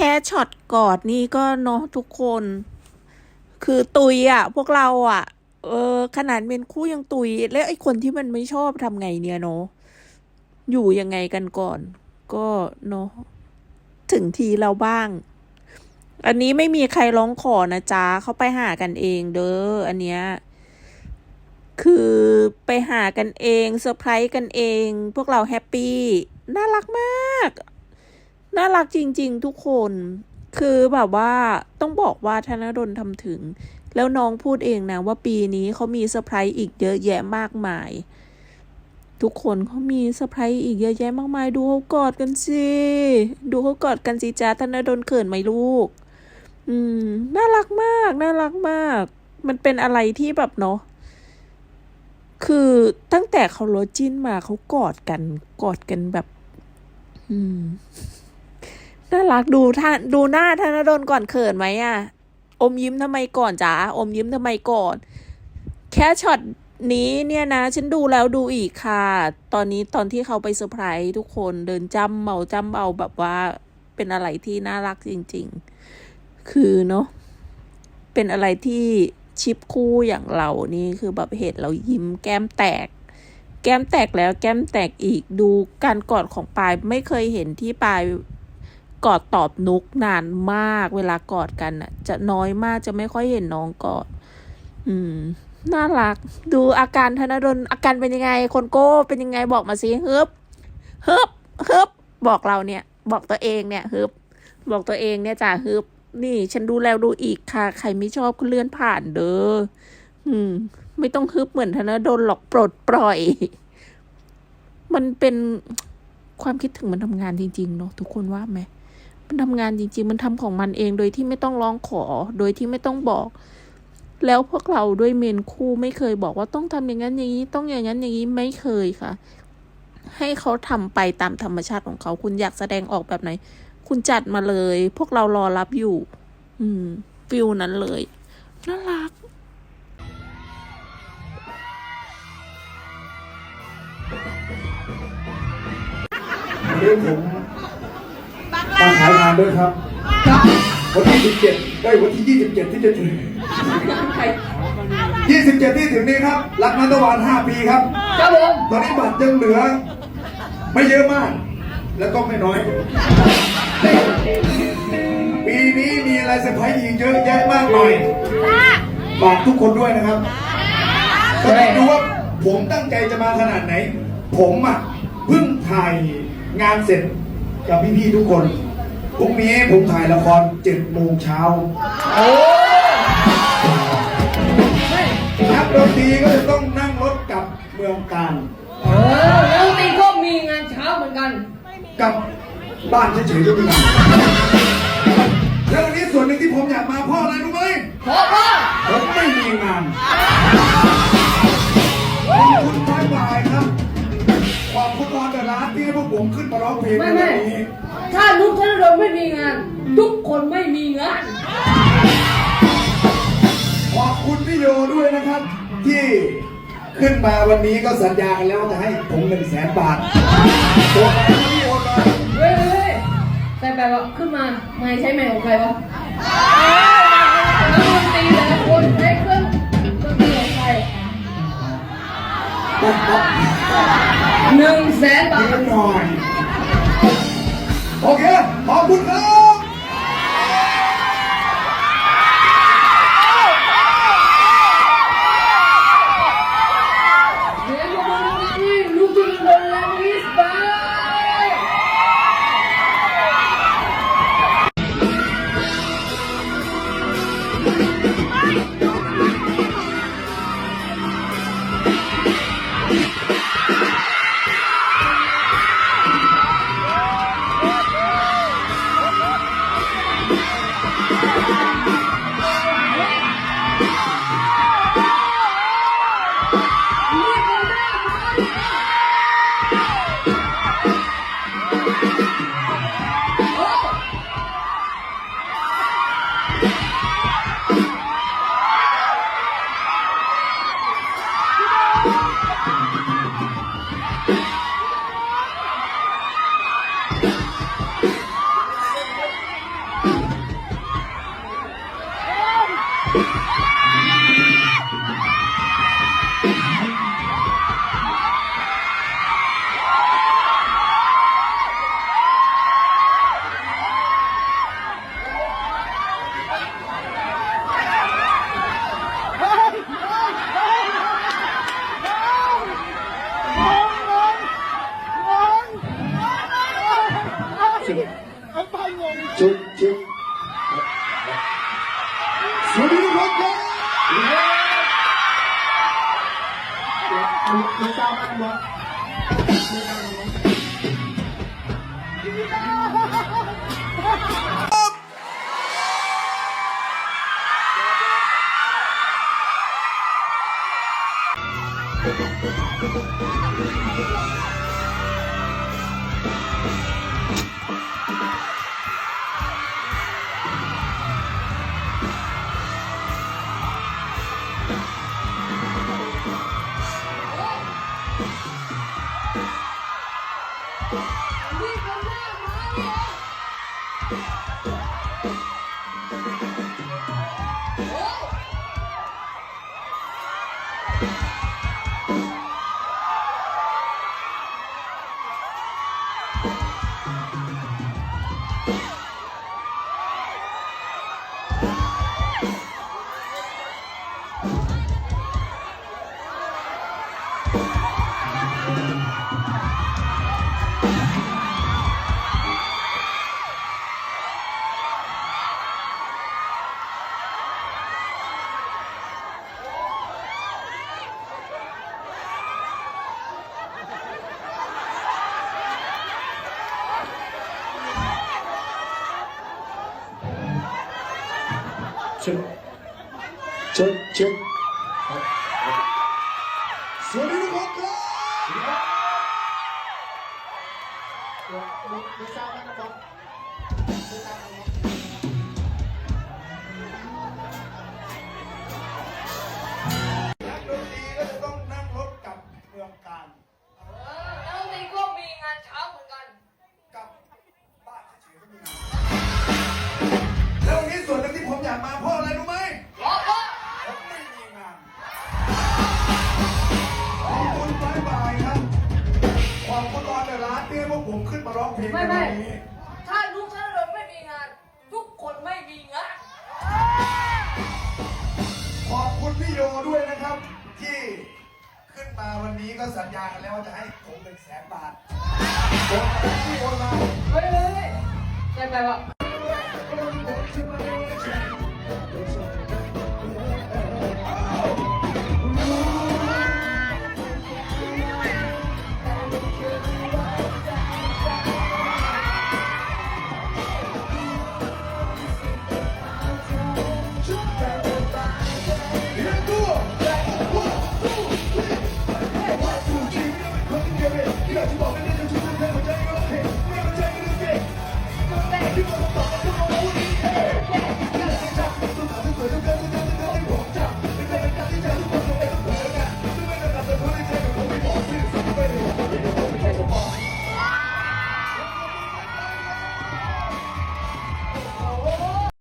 แค่ช็อตกอดนี่ก็เนาะทุกคน คือตุยอะพวกเราอะเออ ขนาดเป็นคู่ยังตุย แล้วไอ้คนที่มันไม่ชอบทำไงเนี่ยเนาะอยู่ยังไงกันก่อน ก็เนาะถึงทีเราบ้าง อันนี้ไม่มีใครร้องขอนะจ๊ะเขาไปหากันเองเด้ออันเนี้ยคือไปหากันเองเซอร์ไพรส์กันเอง พวกเราแฮปปี้ น่ารักมาก น่ารักจริง ๆ ทุกคน คือแบบว่าต้องบอกว่าธนดลทำถึง แล้วน้องพูดเองนะว่าปีนี้เขามีเซอร์ไพรส์อีกเยอะแยะมากมาย ทุกคนเขามีเซอร์ไพรส์อีกเยอะแยะมากมาย ดูเขากอดกันสิ ดูเขากอดกันสิจ้าธนดลเขินไหมลูก อืม น่ารักมาก น่ารักมาก มันเป็นอะไรที่แบบเนาะคือตั้งแต่เขาโรจิ้นมาเขากอดกันกอดกันแบบ อืม น่ารักดูท่านดูหน้าธนดลก่อนเขินไหมอะอมยิ้มทำไมก่อนจ๋าอมยิ้มทำไมก่อน แค่ช็อตนี้เนี่ยนะ ฉันดูแล้วดูอีกค่ะ ตอนนี้ตอนที่เขาไปเซอร์ไพรส์ทุกคนเดินจำเมาจำเอาแบบว่าเป็นอะไรที่น่ารักจริง ๆ คือเนาะเป็นอะไรที่ชิปคู่อย่างเรานี่คือแบบเห็นเรายิ้มแก้มแตก แก้มแตกแล้วแก้มแตกอีกดูการกอดของปายไม่เคยเห็นที่ปาย กอดตอบนุกนานมาก เวลากอดกันอะจะน้อยมากจะไม่ค่อยเห็นน้องกอด อืม น่ารัก ดูอาการธนดลอาการเป็นยังไง คนโก้เป็นยังไงบอกมาสิฮึบฮึบฮึบบอกเราเนี่ย บอกตัวเองเนี่ยฮึบบอกตัวเองเนี่ยจ้าฮึบนี่ ฉันดูแล้วดูอีกค่ะ ใครไม่ชอบก็เลื่อนผ่านเด้ออืม ไม่ต้องฮึบเหมือนธนดลหรอกปลดปล่อย มันเป็นความคิดถึงมันทำงานจริง ๆ เนาะทุกคนว่าไหม มันทำงานจริง ๆ มันทำของมันเองโดยที่ไม่ต้องร้องขอ โดยที่ไม่ต้องบอก แล้วพวกเราด้วยเมนคู่ไม่เคยบอกว่าต้องทำอย่างนั้นอย่างนี้ ต้องอย่างนั้นอย่างนี้ไม่เคยค่ะ ให้เขาทำไปตามธรรมชาติของเขา คุณอยากแสดงออกแบบไหน คุณจัดมาเลย พวกเรารอรับอยู่ อืมฟิลนั้นเลยน่ารักเรื่องผม มาขายงานด้วยครับวันที่17ได้ยวันที่27ที่จะถึง27ที่ถึงนี้ครับ รักนันตวาน5ปีครับครับผมตอนนี้บัตรยังเหลือ ไม่เยอะมาก แล้วก็ไม่น้อย ปีนี้มีอะไรเซอร์ไพรส์อีกเยอะแยะมากมายฝากทุกคนด้วยนะครับก็ได้ดูว่าผมตั้งใจจะมาขนาดไหน ผมอะเพิ่งถ่ายงานเสร็จ กับพี่ๆทุกคนพรุ่งนี้ผมถ่ายละคร7โมงเช้าโอ้ไม่นักดนตรีก็จะต้องนั่งรถกลับเมืองการเออแล้วตีก็มีงานเช้าเหมือนกัน กลับบ้านเฉยๆก็มีงานแล้ววันนี้ส่วนหนึ่งที่ผมอยากมาเพราะอะไรรู้ไหมเพราะว่าผมไม่มีงาน ถ้านุกธนดลไม่มีงาน ทุกคนไม่มีงาน ขอบคุณพี่โยด้วยนะครับ ที่ขึ้นมาวันนี้ก็สัญญากันแล้วว่าจะให้ผมหนึ่งแสนบาทโอนมาพี่โอนมาเฮ้ยเฮ้ยแต่แบบว่าขึ้นมาไม่ใช้ไม้ของใครวะแล้วดนตรีแต่ละคนใช้เครื่องดนตรีของใครนะครับหนึ่งแสนบานิทดหน่อย โอเค ขอบคุณครับ Yeah. ชุดชุดสวัสดีทุกคนค โชุดชุดชุดสวัสดีทุกคนครับนักดนตรีก็จะต้องนั่งรถกลับเมืองการเออแล้วนี่ก็มีงานเช้าเหมือน ร้านที่ยพวกผมขึ้นมาร้องเพลงในไม่วัไม่นนี้ ถ้าลูกค้าเราไม่มีงาน ทุกคนไม่มีงานขอบคุณพี่โยด้วยนะครับ ที่ขึ้นมาวันนี้ก็สัญญากันแล้วว่าจะให้ผมหนึ่งแสนบาทโอนมาที่โอนมา เฮ้ยเฮ้ยเฮ้ยได้ไปวะโอนมา